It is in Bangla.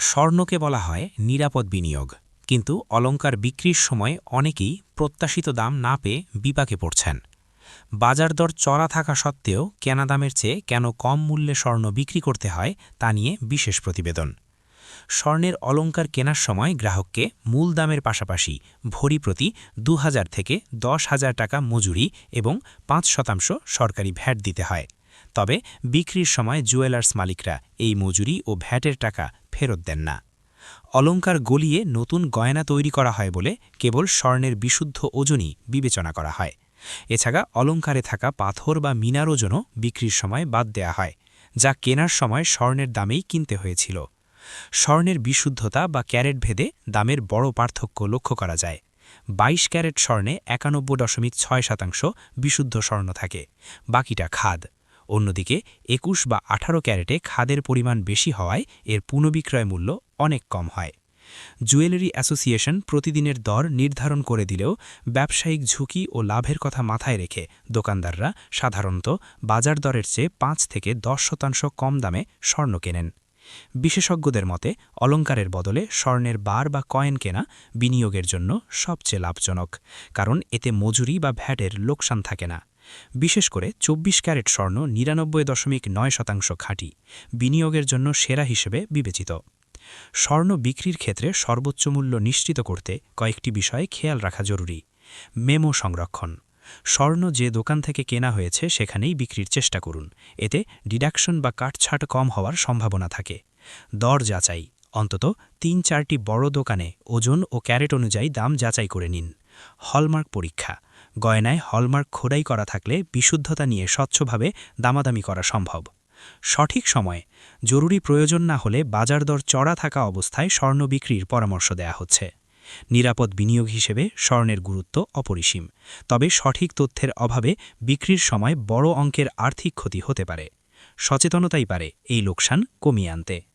স্বর্ণকে বলা হয় নিরাপদ বিনিয়োগ। কিন্তু অলঙ্কার বিক্রির সময় অনেকেই প্রত্যাশিত দাম না পেয়ে বিপাকে পড়ছেন। বাজার দর চড়া থাকা সত্ত্বেও কেনা দামের চেয়ে কেন কম মূল্যে স্বর্ণ বিক্রি করতে হয় তা নিয়ে বিশেষ প্রতিবেদন। স্বর্ণের অলঙ্কার কেনার সময় গ্রাহককে মূল দামের পাশাপাশি ভরি প্রতি দু হাজার থেকে দশ হাজার টাকা মজুরি এবং পাঁচ শতাংশ সরকারি ভ্যাট দিতে হয়। তবে বিক্রির সময় জুয়েলার্স মালিকরা এই মজুরি ও ভ্যাটের টাকা ফেরত দেন না। অলংকার গলিয়ে নতুন গয়না তৈরি করা হয় বলে কেবল স্বর্ণের বিশুদ্ধ ওজনই বিবেচনা করা হয়। এছাড়া অলংকারে থাকা পাথর বা মিনার ওজনও বিক্রির সময় বাদ দেয়া হয়, যা কেনার সময় স্বর্ণের দামেই কিনতে হয়েছিল। স্বর্ণের বিশুদ্ধতা বা ক্যারেট ভেদে দামের বড় পার্থক্য লক্ষ্য করা যায়। ২২ ক্যারেট স্বর্ণে একানব্বই দশমিক ছয় শতাংশ বিশুদ্ধ স্বর্ণ থাকে, বাকিটা খাদ। অন্যদিকে, একুশ বা আঠারো ক্যারেটে খাদের পরিমাণ বেশি হওয়ায় এর পুনঃবিক্রয় মূল্য অনেক কম হয়। জুয়েলারি অ্যাসোসিয়েশন প্রতিদিনের দর নির্ধারণ করে দিলেও ব্যবসায়িক ঝুঁকি ও লাভের কথা মাথায় রেখে দোকানদাররা সাধারণত বাজার দরের চেয়ে পাঁচ থেকে দশ শতাংশ কম দামে স্বর্ণ কেনেন। বিশেষজ্ঞদের মতে অলংকারের বদলে স্বর্ণের বার বা কয়েন কেনা বিনিয়োগের জন্য সবচেয়ে লাভজনক, কারণ এতে মজুরি বা ভ্যাটের লোকসান থাকে না। বিশেষ করে ২৪ ক্যারেট স্বর্ণ নিরানব্বই দশমিক নয় শতাংশ খাঁটি বিনিয়োগের জন্য সেরা হিসেবে বিবেচিত। স্বর্ণ বিক্রির ক্ষেত্রে সর্বোচ্চ মূল্য নিশ্চিত করতে কয়েকটি বিষয়ে খেয়াল রাখা জরুরি। মেমো সংরক্ষণ। স্বর্ণ যে দোকান থেকে কেনা হয়েছে সেখানেই বিক্রির চেষ্টা করুন। এতে ডিডাকশন বা কাটছাট কম হওয়ার সম্ভাবনা থাকে। দর যাচাই। অন্তত তিন চারটি বড় দোকানে ওজন ও ক্যারেট অনুযায়ী দাম যাচাই করে নিন। হলমার্ক পরীক্ষা। গয়নায় হলমার্ক খোদাই করা থাকলে বিশুদ্ধতা নিয়ে স্বচ্ছভাবে দামাদামি করা সম্ভব। সঠিক সময়ে, জরুরি প্রয়োজন না হলে বাজার দর চড়া থাকা অবস্থায় স্বর্ণ বিক্রির পরামর্শ দেয়া হচ্ছে। নিরাপদ বিনিয়োগ হিসেবে স্বর্ণের গুরুত্ব অপরিসীম, তবে সঠিক তথ্যের অভাবে বিক্রির সময় বড় অঙ্কের আর্থিক ক্ষতি হতে পারে। সচেতনতাই পারে এই লোকসান কমিয়ে আনতে।